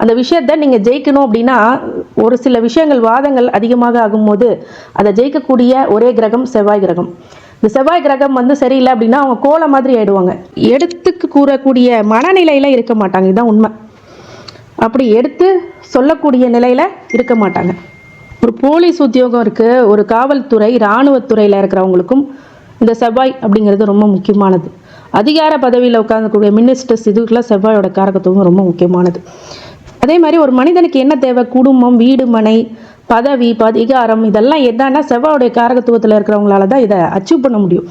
அந்த விஷயத்த நீங்கள் ஜெயிக்கணும் அப்படின்னா ஒரு சில விஷயங்கள் வாதங்கள் அதிகமாக ஆகும்போது அதை ஜெயிக்கக்கூடிய ஒரே கிரகம் செவ்வாய் கிரகம். இந்த செவ்வாய் கிரகம் வந்து சரியில்லை அப்படின்னா அவங்க கோலை மாதிரி ஆயிடுவாங்க. எடுத்துக்கு கூறக்கூடிய மனநிலையில் இருக்க மாட்டாங்க. இதுதான் உண்மை. அப்படி எடுத்து சொல்லக்கூடிய நிலையில் இருக்க மாட்டாங்க. ஒரு போலீஸ் உத்தியோகம் இருக்குது ஒரு காவல்துறை இராணுவத்துறையில் இருக்கிறவங்களுக்கும் இந்த செவ்வாய் அப்படிங்கிறது ரொம்ப முக்கியமானது. அதிகார பதவியில் உட்காந்துக்கூடிய மினிஸ்டர்ஸ் இதுக்கெல்லாம் செவ்வாயோட காரகத்துவம் ரொம்ப முக்கியமானது. அதே மாதிரி ஒரு மனிதனுக்கு என்ன தேவை? குடும்பம் வீடு மனை பதவி அதிகாரம் இதெல்லாம் என்னன்னா செவ்வாயுடைய காரகத்துவத்தில் இருக்கிறவங்களால தான் இதை அச்சீவ் பண்ண முடியும்.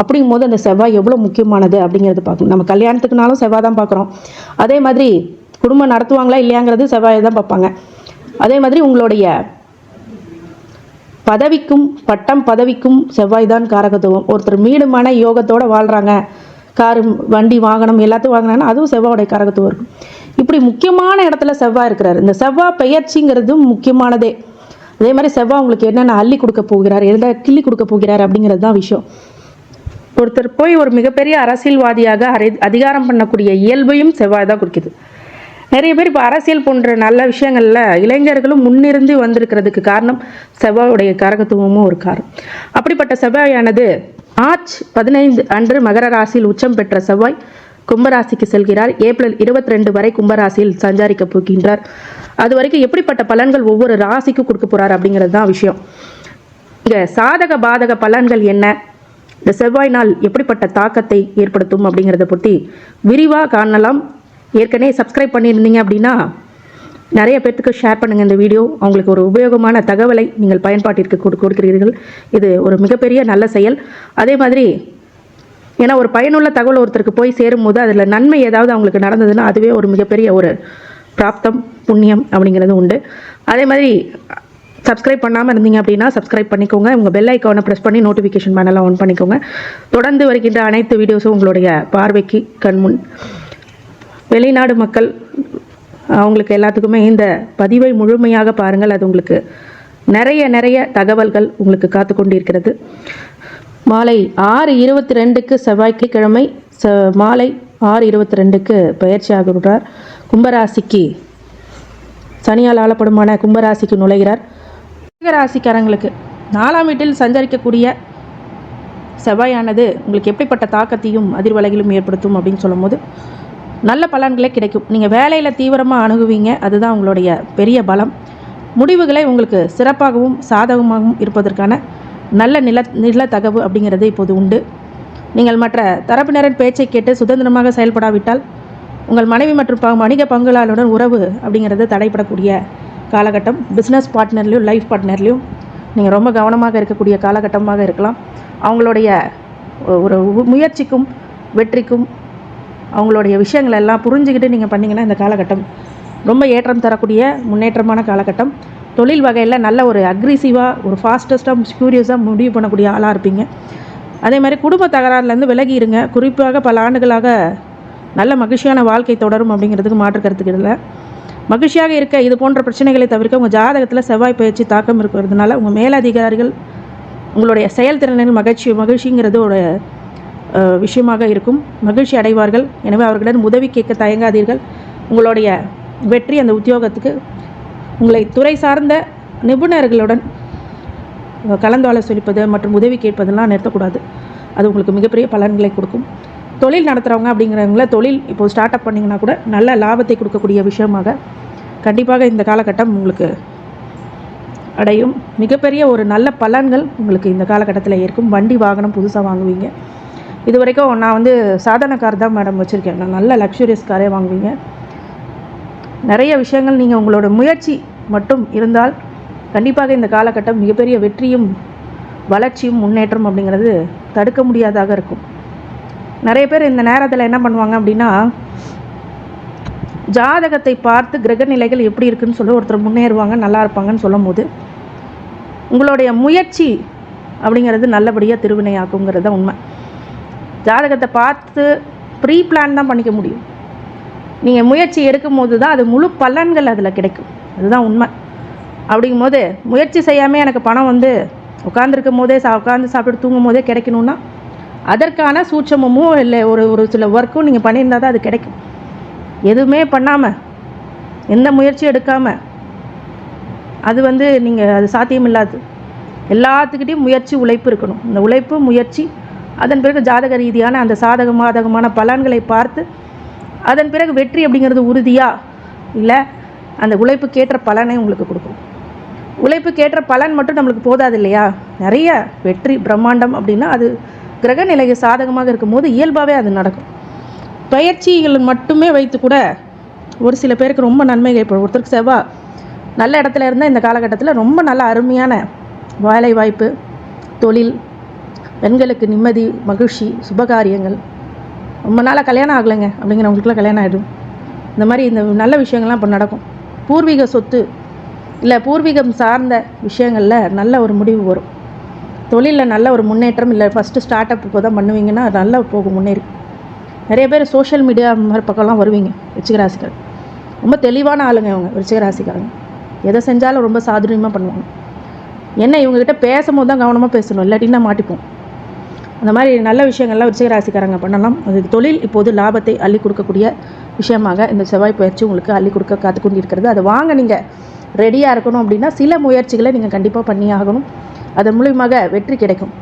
அப்படிங்கும் போது அந்த செவ்வாய் எவ்வளோ முக்கியமானது அப்படிங்கிறது பார்க்கணும். நம்ம கல்யாணத்துக்குனாலும் செவ்வாய் தான் பார்க்குறோம். அதே மாதிரி குடும்பம் நடத்துவாங்களா இல்லையாங்கிறது செவ்வாயை தான் பார்ப்பாங்க. அதே மாதிரி உங்களுடைய பதவிக்கும் பட்டம் பதவிக்கும் செவ்வாய் தான் காரகத்துவம். ஒருத்தர் மீடுமான யோகத்தோடு வாழ்கிறாங்க காரு வண்டி வாகனம் எல்லாத்தையும் வாங்கினாங்கன்னா அதுவும் செவ்வாயோடைய காரகத்துவம் இருக்கும். இப்படி முக்கியமான இடத்துல செவ்வாய் இருக்கிறார். இந்த செவ்வாய் பெயர்ச்சிங்கிறது முக்கியமானதே. அதே மாதிரி செவ்வாய் உங்களுக்கு என்னென்ன அள்ளி கொடுக்க போகிறார் எதை கிள்ளி கொடுக்க போகிறார் அப்படிங்கிறது தான் விஷயம். ஒருத்தர் போய் ஒரு மிகப்பெரிய அரசியல்வாதியாக அரை- அதிகாரம் பண்ணக்கூடிய இயல்பையும் செவ்வாய் தான் கொடுக்குது நிறைய பேர் இப்போ அரசியல் போன்ற நல்ல விஷயங்களில் இளைஞர்களும் முன்னிருந்து வந்திருக்கிறதுக்கு காரணம் செவ்வாயுடைய கரகத்துவமும் ஒரு காரணம். அப்படிப்பட்ட செவ்வாயானது மார்ச் பதினைந்து அன்று மகர ராசியில் உச்சம் பெற்ற செவ்வாய். கும்பராசிக்கு செல்கிறார். ஏப்ரல் இருபத்தி ரெண்டு வரை கும்பராசியில் சஞ்சாரிக்க போகின்றார். அது வரைக்கும் எப்படிப்பட்ட பலன்கள் ஒவ்வொரு ராசிக்கும் கொடுக்க போறார் அப்படிங்கிறது தான் விஷயம். இங்க சாதக பாதக பலன்கள் என்ன? இந்த செவ்வாய் நாள் எப்படிப்பட்ட தாக்கத்தை ஏற்படுத்தும் அப்படிங்கிறத பற்றி விரிவாக காணலாம். ஏற்கனவே சப்ஸ்கிரைப் பண்ணியிருந்தீங்க அப்படின்னா நிறைய பேர்த்துக்கு ஷேர் பண்ணுங்கள் இந்த வீடியோ அவங்களுக்கு ஒரு உபயோகமான தகவலை நீங்கள் பயன்பாட்டிற்கு கொடு கொடுக்கிறீர்கள். இது ஒரு மிகப்பெரிய நல்ல செயல். அதே மாதிரி ஏன்னா ஒரு பயனுள்ள தகவல் ஒருத்தருக்கு போய் சேரும்போது அதில் நன்மை ஏதாவது அவங்களுக்கு நடந்ததுன்னா அதுவே ஒரு மிகப்பெரிய ஒரு பிராப்தம் புண்ணியம் அப்படிங்கிறது உண்டு. அதே மாதிரி சப்ஸ்கிரைப் பண்ணாமல் இருந்தீங்க அப்படின்னா சப்ஸ்கிரைப் பண்ணிக்கோங்க. உங்கள் பெல் ஐக்கானை ப்ரெஸ் பண்ணி நோட்டிஃபிகேஷன் பேனலாம் ஆன் பண்ணிக்கோங்க. தொடர்ந்து வருகின்ற அனைத்து வீடியோஸும் உங்களுடைய பார்வைக்கு கண்முன் வெளிநாடு மக்கள் அவங்களுக்கு எல்லாத்துக்குமே இந்த பதிவை முழுமையாக பாருங்கள். அது உங்களுக்கு நிறைய நிறைய தகவல்கள் உங்களுக்கு காத்து கொண்டிருக்கிறது மாலை ஆறு இருபத்தி ரெண்டுக்கு செவ்வாய்க்கு கிழமை ச மாலை ஆறு இருபத்தி ரெண்டுக்கு பயிற்சி ஆகிறார் கும்பராசிக்கு சனியால் ஆளப்படுமான கும்பராசிக்கு நுழைகிறார். ராசிக்காரங்களுக்கு நாலாம் வீட்டில் சஞ்சரிக்கக்கூடிய செவ்வாயானது உங்களுக்கு எப்படிப்பட்ட தாக்கத்தையும் அதிர்வலைகளும் ஏற்படுத்தும் அப்படின்னு சொல்லும்போது நல்ல பலன்களே கிடைக்கும். நீங்கள் வேலையில் தீவிரமாக அணுகுவீங்க. அதுதான் உங்களுடைய பெரிய பலம். முடிவுகளை உங்களுக்கு சிறப்பாகவும் சாதகமாகவும் இருப்பதற்கான நல்ல நில நிலத்தகவு அப்படிங்கிறது இப்போது உண்டு. நீங்கள் மற்ற தரப்பினரின் பேச்சை கேட்டு சுதந்திரமாக செயல்படாவிட்டால் உங்கள் மனைவி மற்றும் ப வணிக பங்குதாரருடன் உறவு அப்படிங்கிறது தடைப்படக்கூடிய காலகட்டம். பிஸ்னஸ் பார்ட்னர்லையும் லைஃப் பார்ட்னர்லேயும் நீங்கள் ரொம்ப கவனமாக இருக்கக்கூடிய காலகட்டமாக இருக்கலாம். அவங்களுடைய ஒரு முயற்சிக்கும் வெற்றிக்கும் அவங்களுடைய விஷயங்கள் எல்லாம் புரிஞ்சுக்கிட்டு நீங்கள் பண்ணிங்கன்னா இந்த காலகட்டம் ரொம்ப ஏற்றம் தரக்கூடிய முன்னேற்றமான காலகட்டம். தொழில் வகையில் நல்ல ஒரு அக்ரிசிவாக ஒரு ஃபாஸ்டஸ்ட்டாக ஸ்பியூரியஸாக முடிவு பண்ணக்கூடிய ஆளாக இருப்பீங்க. அதே மாதிரி குடும்ப தகராறுலேருந்து விலகி இருங்க. குறிப்பாக பல ஆண்டுகளாக நல்ல மகிழ்ச்சியான வாழ்க்கை தொடரும் அப்படிங்கிறதுக்கு மாற்று கருத்துக்கு இல்லை மகிழ்ச்சியாக இருக்க இது போன்ற பிரச்சனைகளை தவிர்க்க உங்கள் ஜாதகத்தில் செவ்வாய் பயிற்சி தாக்கம் இருக்கிறதுனால உங்கள் மேலதிகாரிகள் உங்களுடைய செயல்திறனில் மகிழ்ச்சி மகிழ்ச்சிங்கிறது ஒரு விஷயமாக இருக்கும். மகிழ்ச்சி அடைவார்கள். எனவே அவர்களிடம் உதவி கேட்க தயங்காதீர்கள். உங்களுடைய வெற்றி அந்த உத்தியோகத்துக்கு உங்களை துறை சார்ந்த நிபுணர்களுடன் கலந்து மற்றும் உதவி கேட்பதெல்லாம் நிறுத்தக்கூடாது. அது உங்களுக்கு மிகப்பெரிய பலன்களை கொடுக்கும். தொழில் நடத்துகிறவங்க அப்படிங்கிறவங்கள தொழில் இப்போது ஸ்டார்ட் அப் பண்ணிங்கன்னா கூட நல்ல லாபத்தை கொடுக்கக்கூடிய விஷயமாக கண்டிப்பாக இந்த காலகட்டம் உங்களுக்கு அடையும். மிகப்பெரிய ஒரு நல்ல பலன்கள் உங்களுக்கு இந்த காலகட்டத்தில் இருக்கும். வண்டி வாகனம் புதுசாக வாங்குவீங்க. இது வரைக்கும் நான் வந்து சாதாரண கார் தான் மேடம் வச்சுருக்கேன். நான் நல்ல லக்ஸுரியஸ் காரே வாங்குவீங்க. நிறைய விஷயங்கள் நீங்கள் உங்களோட முயற்சி மட்டும் இருந்தால் கண்டிப்பாக இந்த காலகட்டம் மிகப்பெரிய வெற்றியும் வளர்ச்சியும் முன்னேற்றம் அப்படிங்கிறது தடுக்க முடியாதாக இருக்கும். நிறைய பேர் இந்த நேரத்தில் என்ன பண்ணுவாங்க அப்படின்னா ஜாதகத்தை பார்த்து கிரக நிலைகள் எப்படி இருக்குன்னு சொல்லி ஒருத்தர் முன்னேறுவாங்க நல்லா இருப்பாங்கன்னு சொல்லும் போது உங்களுடைய முயற்சி அப்படிங்கிறது நல்லபடியாக திருவினையாக்குங்கிறது தான் உண்மை. ஜாதகத்தை பார்த்து ப்ரீ பிளான் தான் பண்ணிக்க முடியும். நீங்கள் முயற்சி எடுக்கும் போது தான் அது முழு பலன்கள் அதில் கிடைக்கும். அதுதான் உண்மை. அப்படிங்கும்போது முயற்சி செய்யாமல் எனக்கு பணம் வந்து உட்காந்துருக்கும் போதே சா உட்காந்து சாப்பிட்டு தூங்கும் போதே கிடைக்கணும்னா அதற்கான சூட்சமும் இல்லை ஒரு ஒரு சில ஒர்க்கும் நீங்கள் பண்ணியிருந்தால் தான் அது கிடைக்கும். எதுவுமே பண்ணாமல் எந்த முயற்சியும் எடுக்காமல் அது வந்து நீங்கள் அது சாத்தியமில்லாது. எல்லாத்துக்கிட்டையும் முயற்சி உழைப்பு இருக்கணும். இந்த உழைப்பு முயற்சி அதன் பிறகு ஜாதக ரீதியான அந்த சாதக மாதகமான பலன்களை பார்த்து அதன் பிறகு வெற்றி அப்படிங்கிறது உறுதியா? இல்லை அந்த உழைப்புக்கேற்ற பலனை உங்களுக்கு கொடுக்கும். உழைப்புக்கேற்ற பலன் மட்டும் நம்மளுக்கு போதாது இல்லையா? நிறைய வெற்றி பிரம்மாண்டம் அப்படின்னா அது கிரக நிலைக்கு சாதகமாக இருக்கும்போது இயல்பாகவே அது நடக்கும். பயிற்சிகள் மட்டுமே வைத்து கூட ஒரு சில பேருக்கு ரொம்ப நன்மைகள் இப்போ ஒருத்தருக்கு செவ்வா நல்ல இடத்துல இருந்தால் இந்த காலகட்டத்தில் ரொம்ப நல்ல அருமையான வேலை வாய்ப்பு தொழில் பெண்களுக்கு நிம்மதி மகிழ்ச்சி சுபகாரியங்கள் ரொம்ப நாளாக கல்யாணம் ஆகலைங்க. அப்படிங்கிறவங்களுக்குலாம் கல்யாணம் ஆகிடும் இந்த மாதிரி இந்த நல்ல விஷயங்கள்லாம் இப்போ நடக்கும். பூர்வீக சொத்து இல்லை பூர்வீகம் சார்ந்த விஷயங்களில் நல்ல ஒரு முடிவு வரும். தொழிலில் நல்ல ஒரு முன்னேற்றம் இல்லை ஃபஸ்ட்டு ஸ்டார்ட் அப் இப்போ தான் பண்ணுவீங்கன்னா நல்லா போகும் முன்னேறி. நிறைய பேர் சோஷியல் மீடியா மாதிரி பக்கம்லாம் வருவீங்க ரிச்சிகராசிக்கார் ரொம்ப தெளிவான ஆளுங்க இவங்க விருச்சிகராசிக்காரங்க. எதை செஞ்சாலும் ரொம்ப சாதுரியமாக பண்ணுவாங்க. என்ன இவங்ககிட்ட பேசும்போது தான் கவனமாக பேசணும் இல்லாட்டின்னா மாட்டிப்போம். அந்த மாதிரி நல்ல விஷயங்கள்லாம் விருச்சிகராசிக்காரங்க பண்ணலாம். அது தொழில் இப்போது லாபத்தை அள்ளி கொடுக்கக்கூடிய விஷயமாக இந்த செவ்வாய் பயிற்சி உங்களுக்கு அள்ளி கொடுக்க காத்து கொண்டிருக்கிறது அதை வாங்க நீங்கள் ரெடியாக இருக்கணும் அப்படின்னா சில முயற்சிகளை நீங்கள் கண்டிப்பாக பண்ணி ஆகணும். அதன் மூலியமாக வெற்றி கிடைக்கும்.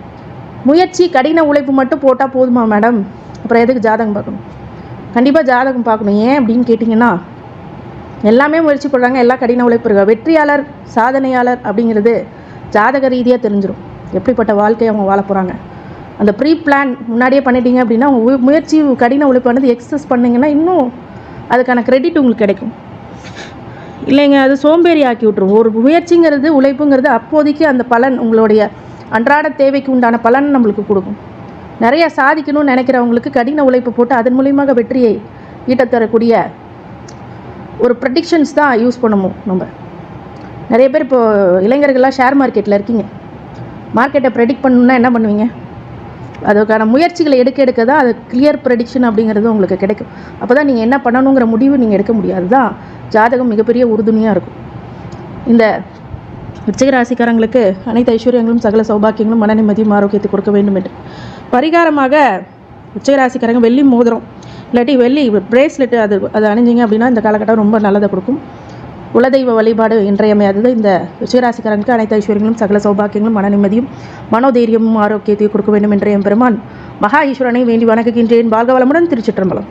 முயற்சி கடின உழைப்பு மட்டும் போட்டால் போதுமா மேடம் அப்புறம் எதுக்கு ஜாதகம் பார்க்கணும்? கண்டிப்பாக ஜாதகம் பார்க்கணும். ஏன் அப்படின்னு கேட்டிங்கன்னா எல்லாமே முயற்சி பண்ணுறாங்க எல்லா கடின உழைப்பு இருக்கா? வெற்றியாளர் சாதனையாளர் அப்படிங்கிறது ஜாதக ரீதியாக தெரிஞ்சிடும் எப்படிப்பட்ட வாழ்க்கையை அவங்க வாழ போகிறாங்க அந்த ப்ரீ பிளான் முன்னாடியே பண்ணிட்டீங்க அப்படின்னா உங்கள் முயற்சி கடின உழைப்பானது எக்ஸஸ் பண்ணிங்கன்னா இன்னும் அதுக்கான க்ரெடிட் உங்களுக்கு கிடைக்கும். இல்லைங்க அது சோம்பேறி ஆக்கி விட்ரும் ஒரு முயற்சிங்கிறது உழைப்புங்கிறது அப்போதைக்கு அந்த பலன் உங்களுடைய அன்றாட தேவைக்கு உண்டான பலன் நம்மளுக்கு கொடுக்கும். நிறையா சாதிக்கணும்னு நினைக்கிறவங்களுக்கு கடின உழைப்பு போட்டு அதன் மூலியமாக வெற்றியை ஈட்டத்தரக்கூடிய ஒரு ப்ரடிக்ஷன்ஸ் தான் யூஸ் பண்ணணும் நம்ம. நிறைய பேர் இப்போது இளைஞர்கள்லாம் ஷேர் மார்க்கெட்டில் இருக்கீங்க. மார்க்கெட்டை ப்ரெடிக்ட் பண்ணணுன்னா என்ன பண்ணுவீங்க? அதுக்கான முயற்சிகளை எடுக்க எடுக்க தான் அது கிளியர் ப்ரெடிக்ஷன் அப்படிங்கிறது உங்களுக்கு கிடைக்கும். அப்போ தான் நீங்கள் என்ன பண்ணணுங்கிற முடிவு நீங்கள் எடுக்க முடியாது. தான் ஜாதகம் மிகப்பெரிய உறுதுணையாக இருக்கும். இந்த விருச்சிக ராசிக்காரங்களுக்கு அனைத்து ஐஸ்வர்யங்களும் சகல சௌபாக்கியங்களும் மன நிம்மதியும் ஆரோக்கியத்தை கொடுக்க வேண்டும் என்று. பரிகாரமாக விருச்சிக ராசிக்காரங்க வெள்ளி மோதிரம். இல்லாட்டி வெள்ளி பிரேஸ்லெட் அது அதை அணிஞ்சிங்க அப்படின்னா இந்த காலகட்டம் ரொம்ப நல்லதை கொடுக்கும். குலதெய்வ வழிபாடு இன்றையமையாதது. இந்த விஜயராசிக்காரனுக்கு அனைத்து ஐஸ்வர்யங்களும் சகல சௌபாக்கியங்களும் மன நிம்மதியும் மனோதைரியமும் ஆரோக்கியத்தையும் கொடுக்க வேண்டும் என்ற எம்பெருமான் மகா ஈஸ்வரனை வேண்டி வணங்குகின்றேன். வாழ்க வளமுடன் திருச்சிற்றம்பலம்.